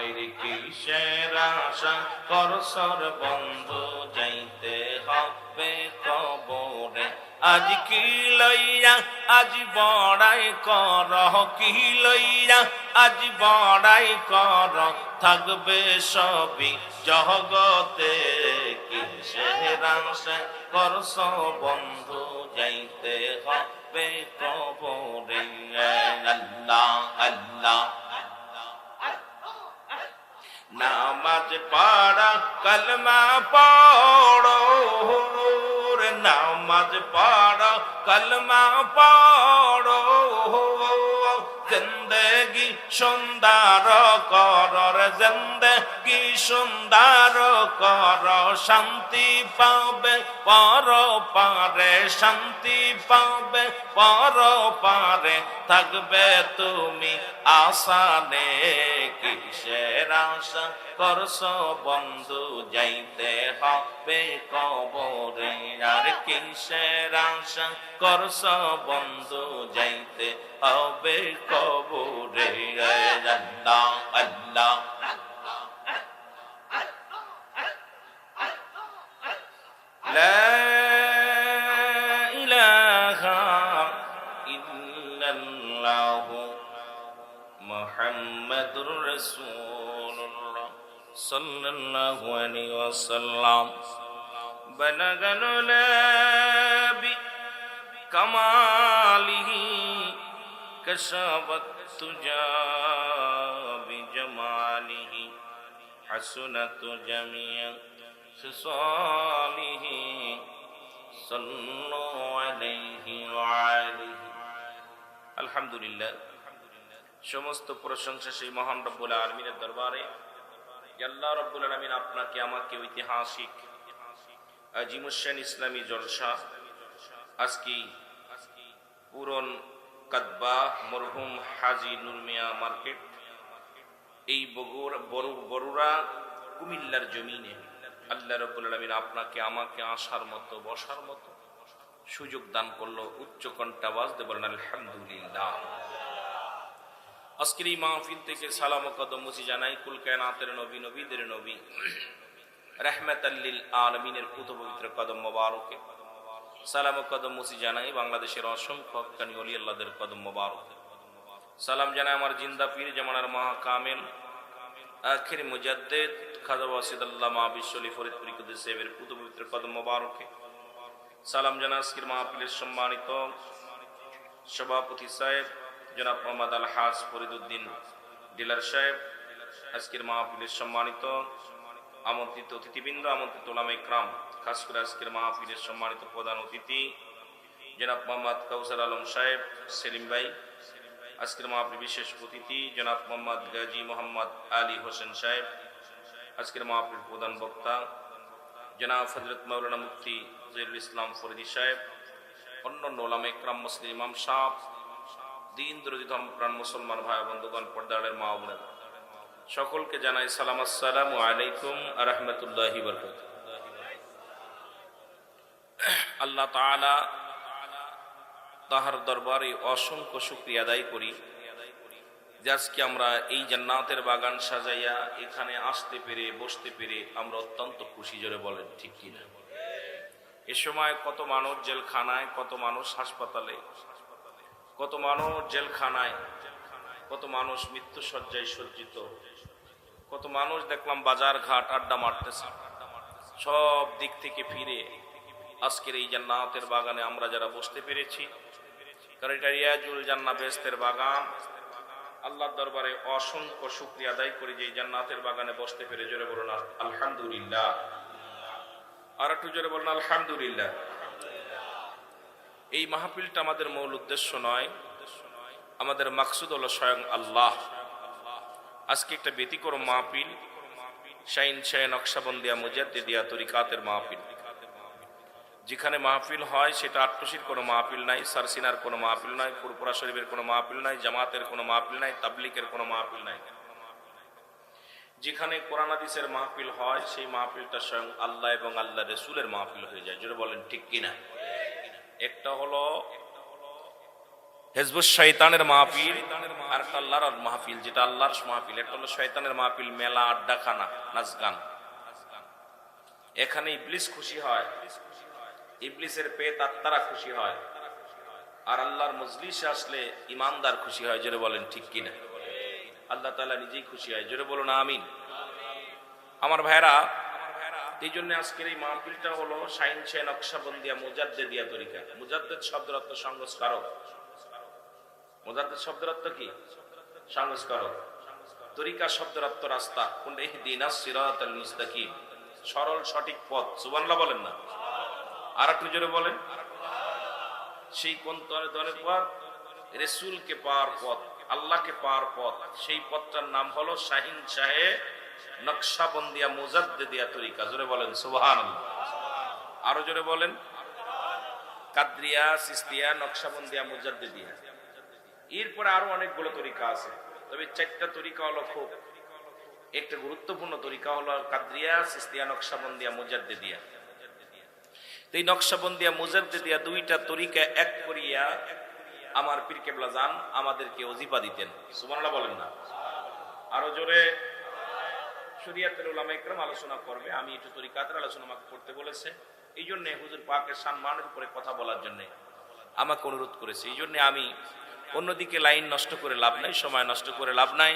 এই কিসের আশা? করসর বন্ধু, যাইতে হবে কবরে। আজ কি লইয়া? আজ বড়াই কর। কি লইয়া? আজ বড়াই কর। থাকবে সবই জগতে। কিসের আশা? করস বন্ধু, যাইতে হবে কবরে। আল্লাহ আল্লাহ। নামাজ পাড়া কলমা পড়ো নামাজ পাড়া কলমা পড়ো জিন্দগি সুন্দর কর রে জিন্দগি সুন্দর কর। শান্তি পাবে, পর পারে শান্তি পাবে, পর পারে থাকবে তুমি আসানে। কিসের আশা করস বন্ধু, যাইতে হবে কবরে। আর কিসের আশা করস বন্ধু, যাইতে হবে ইলাহা ইল্লাল্লাহ মুহাম্মাদুর রাসূলুল্লাহ সাল্লাল্লাহু আলাইহি ওয়াসাল্লাম বালাগাল নবী কামালিহি কশাবত তুজা বিজমালিহি صلوا عليه وعليه الحمد لله সমস্ত প্রশংসা সেই মহান রব্বুল আলমিনের দরবারে যে আল্লাহ রব্বুল আলমিন আপনাকে আমাকে ঐতিহাসিক আজিমুসান ইসলামী জলসা আজকে পুরন কাদবা মরহুম হাজি নুরমিয়া মার্কেট এই বগুড়া বড়- বড়ুরা কুমিল্লার জমিনে আল্লাহ রব্বুল আলমিন আপনাকে, আমাকে আসার মতো, বসার মতো সুযোগ দান করল। উচ্চ কণ্ঠা বাজতে বলেন, আলহামদুলিল্লাহ। আজকের এই মাহফিল থেকে সালাম ও কদম মুসি জানাই, কুল কায়নাতের নবী, নবীদের নবী। রহমত আল্লিল আলমিনের পুত পবিত্র কদম মোবারকে। সালাম কদম মুসি জানাই বাংলাদেশের অসংখ্য হকানি অলি আল্লাহদের কদম মোবারকে। সালাম জানাই আমার জিন্দা পীর জামানার মহা কামেল। আখির মুজাদ্দেদ খাজা ওয়াসিদুল্লাহ মা বিশ্বলি ফরিদপুরি কুদ্দুসেবের পুত পবিত্র সালাম জানা আজকের মাহফিলের সম্মানিত সভাপতি সাহেব, জনাব মোহাম্মদ আল হাস ফরিদুদ্দিন ডিলার সাহেব। আজকের মাহফিলের সম্মানিত আমন্ত্রিত অতিথিবৃন্দ, আমন্ত্রিত ওলামা ইকরাম, খাস করে আজকের মাহফিলের সম্মানিত প্রধান অতিথি, জনাব মোহাম্মদ কাউসার আলম সাহেব, সেলিম ভাই। আজকের মাহফিল বিশেষ অতিথি জনাব মোহাম্মদ গাজী মোহাম্মদ আলী হোসেন সাহেব, আজকের মাহফিল প্রধান বক্তা জনাব হজরত মৌলানা মুফতি জহিরুল ইসলাম ফরিদি সাহেব, অন্যান্য ওলামা ইকরাম মুসলিম ইমাম সাহ দিন দরদি ধর্মপ্রাণ মুসলমান ভাই বন্ধুগণ পর্দারের মা বোনেরা। সকলকে জানাই সালাম, আসসালামু আলাইকুম রহমতুল্লাহি আল্লাহ তাআলা তাহার দরবারে অসংখ্য শুক্রিয়া আদায় করি। যে আমরা এই জান্নাতের বাগান সাজাইয়া এখানে আসতে পেরে, বসতে পেরে আমরা অত্যন্ত খুশি, জোরে বলেন, ঠিক কিনা? এ সময় কত মানুষ জেলখানায়, কত মানুষ হাসপাতালে, কত মানুষ জেলখানায়, কত মানুষ মৃত্যু সজ্জায় সজ্জিত, কত মানুষ দেখলাম বাজার ঘাট আড্ডা মারতেছে। সব দিক থেকে ফিরে আজকের এই জান্নাতের বাগানে আমরা যারা বসতে পেরেছি কারণ এটা রিয়াজুল জান্না বেস্তের বাগান। আল্লাহর দরবারে অসংখ্য শুক্রিয়া আদায় করি যে জান্নাতের বাগানে বসতে পেরে। জোরে বলুন আলহামদুলিল্লাহ। আর একটু জোরে বলুন, আলহামদুলিল্লাহ। এই মাহফিলটা আমাদের মূল উদ্দেশ্য নয়। আমাদের মাকসুদ হলো স্বয়ং আল্লাহ। আজকে একটা ব্যতিক্রম মাহফিল, শাইন শাহ নকশাবন্দিয়া মুজাদ্দিদিয়া তরিকাতের মাহফিল। যেখানে মাহফিল হয় সেটা আট্টসির কোনো মাহফিল নাই, সারসিনার কোনো মাহফিল নাই ফুরপুরা শরীফের কোনো মাহফিল নাই, জামাতের কোনো মাহফিল নাই, তাবলিকের কোনো মাহফিল নাই। যেখানে কোরআন হাদিসের মাহফিল হয়, সেই মাহফিলটা স্বয়ং আল্লাহ এবং আল্লাহ রসুলের মাহফিল হয়ে যায়। যেটা বলেন, ঠিক কিনা একটা হলো হেজবুস শয়তানের মাহফিল আর একটা আল্লাহর মাহফিল, যেটা আল্লাহর মাহফিল। একটা হলো শয়তানের মাহফিল, মেলা, আড্ডাখানা, নাচ গান। এখানে ইবলিস খুশি হয়। ইবলিসের পেয়ে তাত্তারা খুশি হয়। আর আল্লাহর মজলিসে আসলে ইমানদার খুশি হয়, জোরে বলেন, ঠিক কিনা? আল্লাহ তাআলা নিজেই খুশি হয়, জোরে বলুন, আমিন। আমার ভাইরা এই জন্য আজকের এই মাহফিলটা হলো সাইন সে নকশাবন্দিয়া মুজাদ্দেদিয়া তরিকা। মুজাদ্দেদ শব্দের অর্থ সংস্কারক। মুজাদ্দেদ শব্দের অর্থ কি? সংস্কারক। তরিকা শব্দের অর্থ রাস্তা। কোনটা ইহদিনা সিরাতাল মুস্তাকিম। সরল সঠিক পথ। সুবহানাল্লাহ বলেন না? আর একটু জোরে বলেন। সেই কোন দলের পথ? রেসুলকে পাওয়ার পথ, আল্লাহকে পাওয়ার পথ। সেই পথটার নাম হলো শাহিন শাহে নকশাবন্দিয়া মুজাদ্দেদিয়া তরিকা। জোরে বলেন আরও জোরে বলেন। কাদরিয়া, সিস্তিয়া, নকশাবন্দিয়া, মুজাদ্দেদিয়া। এরপরে আরও অনেকগুলো তরিকা আছে। তবে চারটা তরিকা হলো খুব। একটা গুরুত্বপূর্ণ তরিকা হলো কাদরিয়া, সিস্তিয়া, নকশাবন্দিয়া, মুজাদ্দেদিয়া। এই নকশাবন্দিয়া মুজাদ্দেদিয়া দুইটা তরিকা এক করিয়া আমার পীর কেবলা জান আমাদেরকে অজিফা দিতেন। সুবহানাল্লাহ বলেন না। আরও জোরে। শরিয়াতের উলামা ইকরাম আলোচনা করবে। আমি একটু তরিকাতের আলোচনা আমাকে করতে বলেছে। এই জন্য হুজুর পাকের সম্মানের উপরে কথা বলার জন্য আমাকে অনুরোধ করেছে। এই জন্য আমি অন্যদিকে লাইন নষ্ট করে লাভ নাই, সময় নষ্ট করে লাভ নাই।